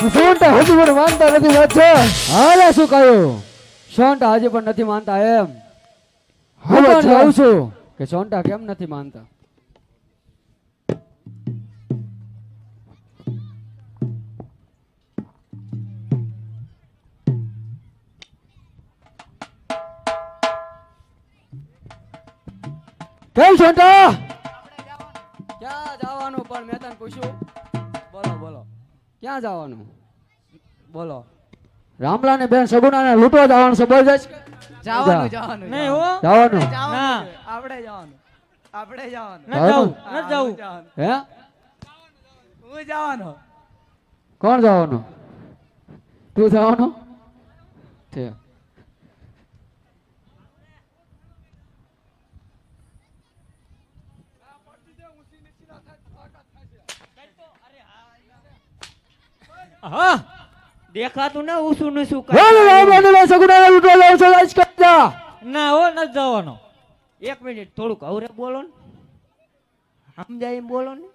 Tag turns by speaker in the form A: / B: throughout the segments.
A: સોંટા હજુ પણ માનતા નથી વાત હાલે શું કહ્યું સોંટા હજી પણ નથી માનતા એમ? હું પણ જાઉં છું. કે સોંટા કેમ નથી માનતા? કેમ સોંટા? ક્યાં જવાનું પણ મેં તને પૂછ્યું. ક્યાં જવાનું? બોલો. રામલા ને બેન સગુણા ને લૂંટવા જવાનું છે બોલ જઈશ
B: જવાનું જવાનું.
C: નહીં હો.
A: જવાનું.
C: ના.
B: આપણે જવાનું. આપણે જવાનું.
C: ન જાવું
B: હા,
C: ન જાવું
B: જવાનું.
A: હે?
B: હું જવાનો.
A: કોણ જવાનું? તું જવાનું? ઠીક
C: હા. દેખાતું ને ઉસું ને શું
A: બોલ ને
C: હો ન જવાનો. એક મિનિટ થોડુંક અવરે બોલો ને. સમજાય એમ બોલો ને?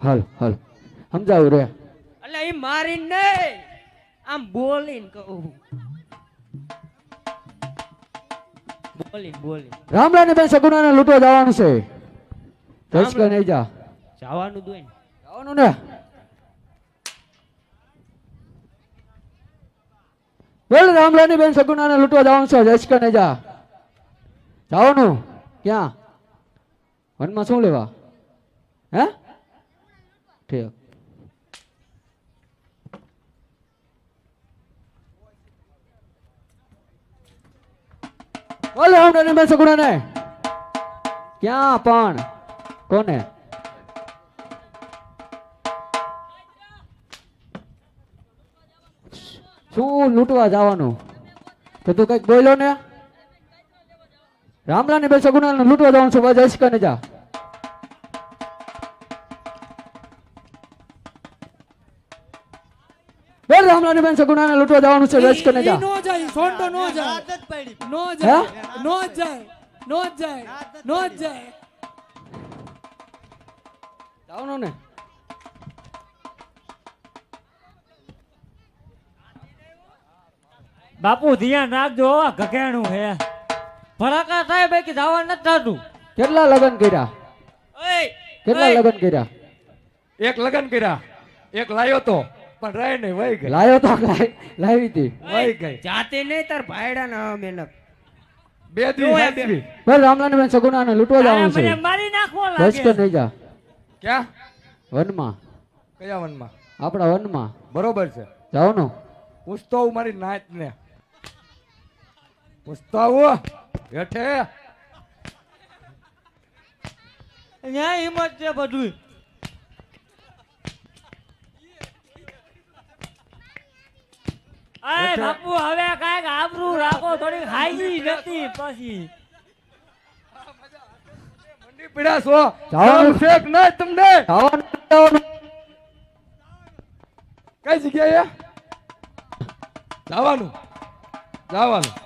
A: હાલ હાલ. સમજાવું રે.
C: એટલે એ મારી નહીં. આમ બોલીને કહું. બોલીને બોલી
A: રામલા ને બેન સગુણા ને લૂંટવા જવાનું છે. જઈશ નહીં જા.
C: જવાનું દોય ને.
A: જવાનું ને. બોલ રામલાની બેન સગુના ને લૂંટવા જવાનું છે. જઈશ કે જા. જવાનું? ક્યાં? વનમાં શું લેવા? હે? ઠીક. બોલ રામલાની બેન સગુણા ને ક્યાં પણ? કોને? શું લૂંટવા જવાનું? તો તું કંઈક બોલ્યો ને? રામલા ને બે સગુણા ને લૂંટવા જવાનું છું બસ જઈશ કે જા. બોલ રામલા ની બેન સગુના ને લૂંટવા જવાનું છે જઈશ જા.
D: નો જાય સોંટો નો જાય. નો જાય નો જાય નો જાય નો જાય.
A: જવાનું ને
C: બાપુ ધ્યાન રાખજો ઘકેણું ગઘેણું હે. ભડાકા સાહેબ કે જવા નથી થતું.
A: કેટલા લગ્ન કર્યા?
C: ઓય,
A: કેટલા લગન કર્યા?
E: એક લગન કર્યા. એક લાયો તો પણ રહે નહીં વહી ગઈ.
A: લાયો તો લાવી હતી.
E: વહી ગઈ.
C: જાતે નહીં તાર ભાઈડા ના મહેનત
E: બે
C: જો
E: દી
C: એ
E: હાચવી.
A: બોલ રામલા ની બેન સગુણા ને લૂંટવા જવાનું
C: મને
A: છે
C: મારી નાખવો
A: બસ કે
C: લાગે
A: નહીં જા.
E: ક્યાં?
A: વનમાં.
E: કયા વનમાં?
A: આપણા વનમાં.
E: બરોબર છે.
A: જવાનું
E: પૂછતો આવું મારી નાત ને પૂછતો આવું હેઠે
C: ન્યા હિંમત છે બધું અય બાપુ હવે કાંઈક આબરૂ રાખો થોડીક ખાઈ નથી પછી.
E: મંડી પીડા છો.
A: જવાનું.
E: જવાનું છે કે નહીં તમને?
A: જવાનું
E: કઈ જગ્યાએ? જવાનું. જવાનું.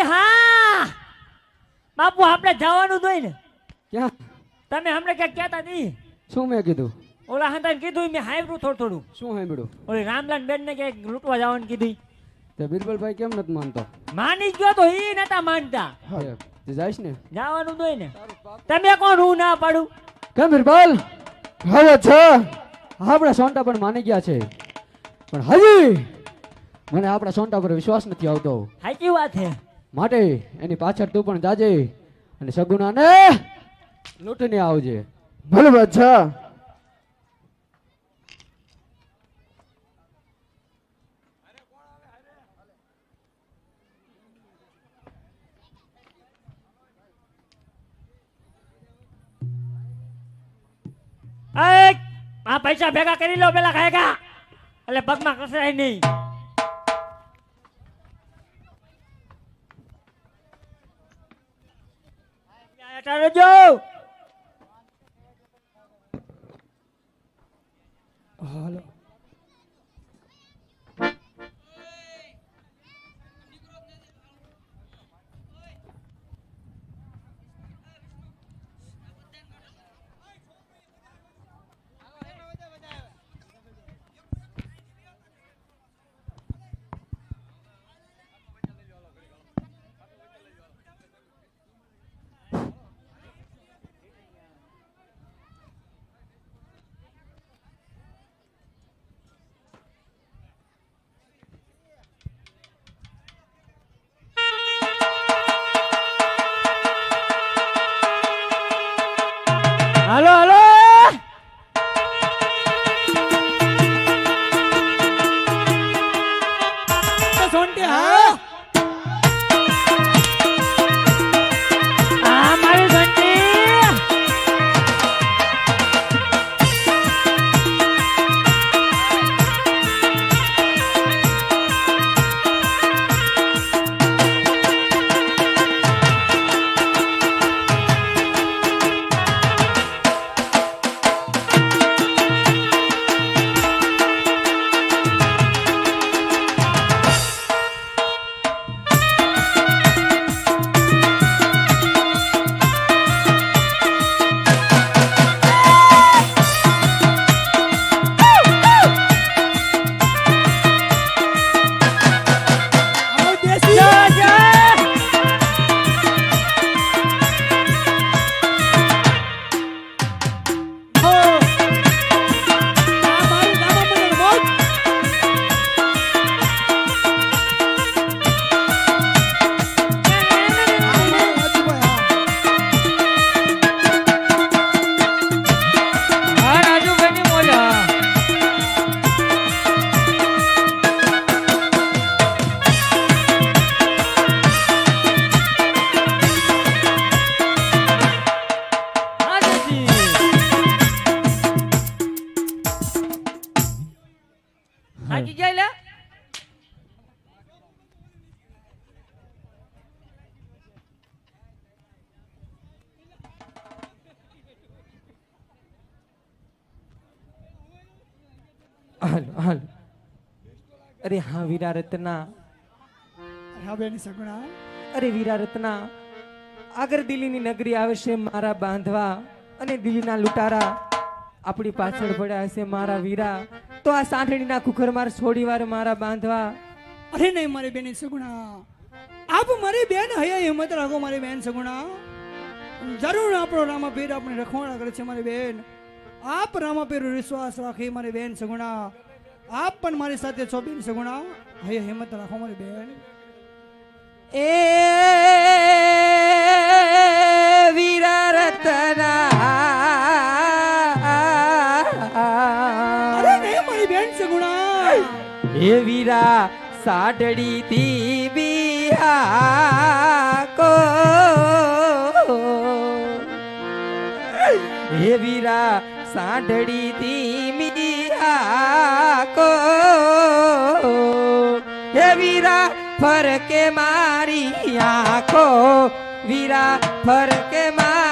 C: હા હા. બાપુ આપણે જવાનું દોય ને.
A: ક્યાં?
C: તમે હમણાં ક્યાંક કહેતા નહીં.
A: શું મેં કીધું?
C: ઓલા હંતાને કીધું મેં હાઈબ્રું થોડું થોડું.
A: શું સાંભળ્યું
C: ઓલી રામલાલ બેન ને ક્યાંક લૂંટવા જવાનું કીધું.
A: તે બિરબલભાઈ કેમ નથી માનતો?
C: માની જ ગયો તો ઈ નતા માનતા.
A: તે જાઈશ ને?
C: જવાનું દોય ને. તમે કોણ હું ના પાડું?
A: કેમ બિરબલ? હવે છે. આપણા સોંટા પણ માની ગયા છે. પણ હજી મને આપણા સોંટા પર વિશ્વાસ નથી આવતો.
C: સાચી વાત છે.
A: માટે એની પાછળ તું પણ જાજે અને સગુણાને લૂંટને આવજે. ભલે બાદશાહ
C: આ પૈસા ભેગા કરી લો પેલા ખાયગા. એટલે પગમાં કસરાય નહીં.
F: અરે હા વીરા રત્ના
D: હા બેન સગુણા.
F: અરે વીરા રત્ના આગળ દિલ્હીની નગરી આવે છે મારા બાંધવા અને દિલ્હીના લૂંટારા. આપણી પાછળ પડ્યા હશે મારા વીરા. તો આ સાંઠણીના કુખર માર છોડી વાર મારા બાંધવા.
D: અરે નહીં મારી બેન સગુણા. આપ મારી બેન હૈયા હિંમત રાખો મારી બેન સગુણા. જરૂર આપણો રામાપીર આપણે રખવાડા કરે છે મારી બેન. આપ રામાપીર પેર વિશ્વાસ રાખી મારી બેન સગુણા. આપ પણ મારી સાથે છો બેન સગુણા હૈયા હિંમત રાખો મારી બેન
F: એ વીરા રતના
D: મારી બેન સગુણા
F: હે વીરા સાડડી થી બિહા કો હે વીરા સાડડી થી કો હે વીરા ફરકે મારી આંખો. વીરા ફરકે મારી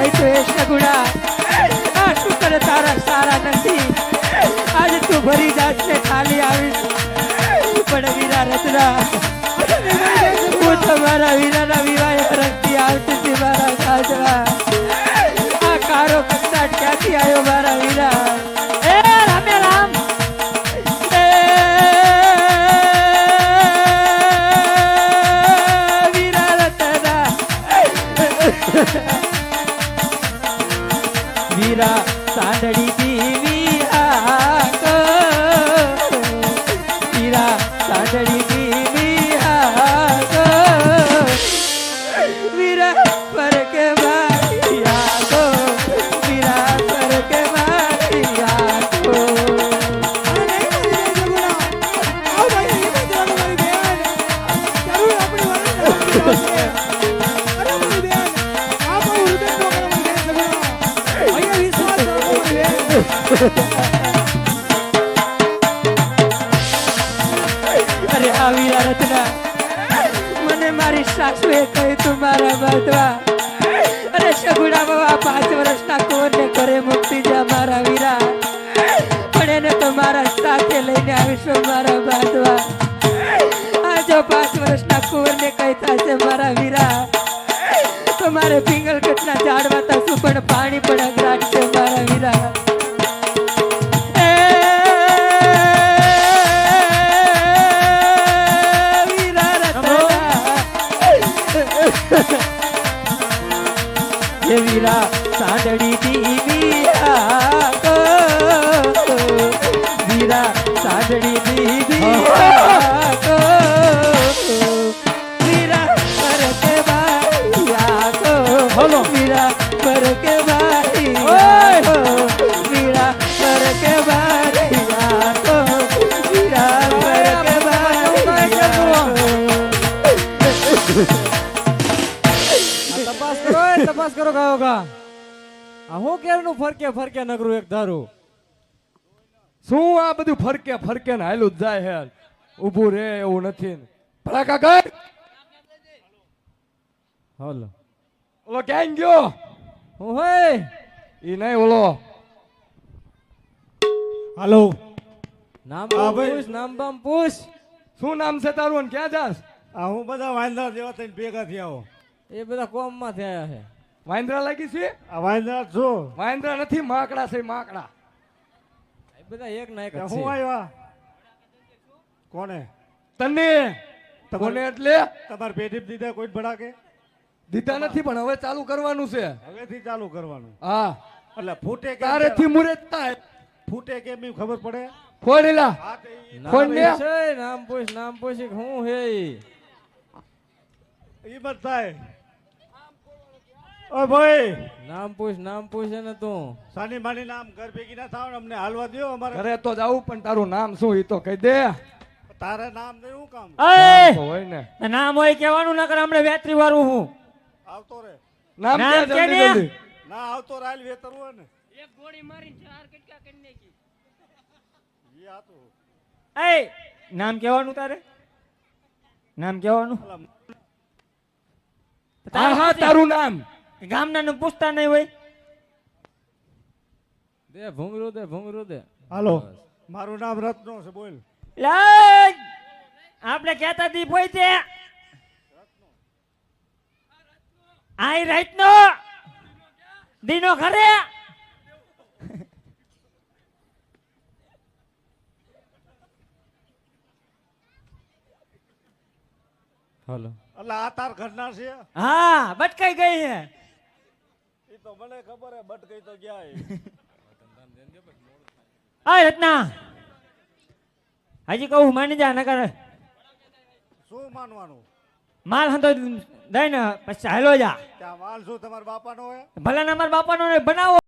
F: કહી તો એ સગુણા. આ શું કરે તારા સારા નથી? આજ તું ભરી જાત ને ખાલી આવીશ. પણ વીરા રચના. હું તો મારા વીરાના વિવાહ હરખી આવતી હતી મારા ક્યાંથી આવ્યો મારા વીરા? અરે આવી રત્ના. મને મારી સાસુએ કહ્યું તું મારા બાદવા. અરે સગુડા બાબા પાંચ વર્ષના કોને ઘરે મુક્તિ જા મારા વીરા. પણ એને તો મારા સાથે લઈને આવીશું મારા બાંધવા આજો પાંચ વર્ષના કુંવરને કઈ થશે મારા વીરા. તો મારે પિંગલ કટના ઝાડવા તસું પણ પાણી પણ અગરાટ
G: તપાસ કરો કયો ગા. આ હું કેરનું ફરકે ફરકે નગરું એક ધારું.
E: શું આ બધું ફરકે ફરકે ને હાલું જ જાય હે ઊભું રે એવું નથી ભડાકા કર
G: હલો.
E: ઓલો ક્યાં ગયો?
G: હું હોય
E: ઈ નહીં ઓલો.
H: હાલો.
G: નામ. પૂછ નામ બામ પૂછ.
E: શું નામ છે તારું અને ક્યાં જાસ
H: આ હું બધા વાંધા જેવા થઈને ભેગા થયા
G: એ બધા કોમમાં થયા છે
E: વાંદરા લાગી છે?
H: આ વાંદરા છો?
E: વાંદરા નથી માકડા છે માકડા.
G: બધા એક ના એક
H: હું આવ્યા? કોને?
E: તને? કોને એટલે?
H: તમારે પેઢી દીધા કોઈ ભડાકે?
E: દીધા નથી પણ હવે ચાલુ કરવાનું છે.
H: હવેથી ચાલુ કરવાનું.
E: હા.
H: એટલે ફૂટે
E: તારેથી મુરત થાય.
H: ફૂટે કેમ ઈ ખબર પડે?
E: ફોડેલા
H: ઈ-
G: નામ પૂછ નામ પૂછ હું હે ઈ?
H: ઈ મત થાય. ઓ ભાઈ.
G: નામ પૂછ નામ પૂછ ને તું.
H: સાની માની નામ ઘર ભેગી ના થાવ અમને હાલવા દો અમારે.
E: ઘરે તો જાવું પણ તારું નામ શું ઈ તો કહી દે.
H: તારે નામ ને શું કામ?
E: હોય ને.
F: નામ હોય કહેવાનું ના કરે હમણાં વેતરી વાળું હું.
H: આવતો રે.
E: નામ
F: નામ કે
E: જલ્દી
F: ને?
E: જલ્દી.
H: ના આવતો રાલ વેતર હોય ને. ઈ હાતું.
F: એ! નામ કહેવાનું તારે? નામ કહેવાનું?
E: હા હા તારું નામ.
F: ગામના નું પૂછતા નહીં હોય.
G: દે ભૂંગરું દે ભૂંગરું દે.
H: હાલો. મારું નામ રત્નો છે બોલ.
F: આપણે કહેતા દી તે. આઈ રાઈટ નો દીનો ખરે
G: હાલો.
H: એટલે આ તાર ઘરના છે?
F: હા બટકાઈ ગઈ હે.
H: તો મને ખબર હે બટ ગઈ તો ગયા
F: આ રત્ના. હજી કહું માની જા નકર
H: શું માનવાનું?
F: માલ હંતો દઈ ને પછી હાલો જા.
H: ત્યાં માલ શું તમારા બાપાનો હોય?
F: ભલે ને અમારા બાપાનો ને બનાવો.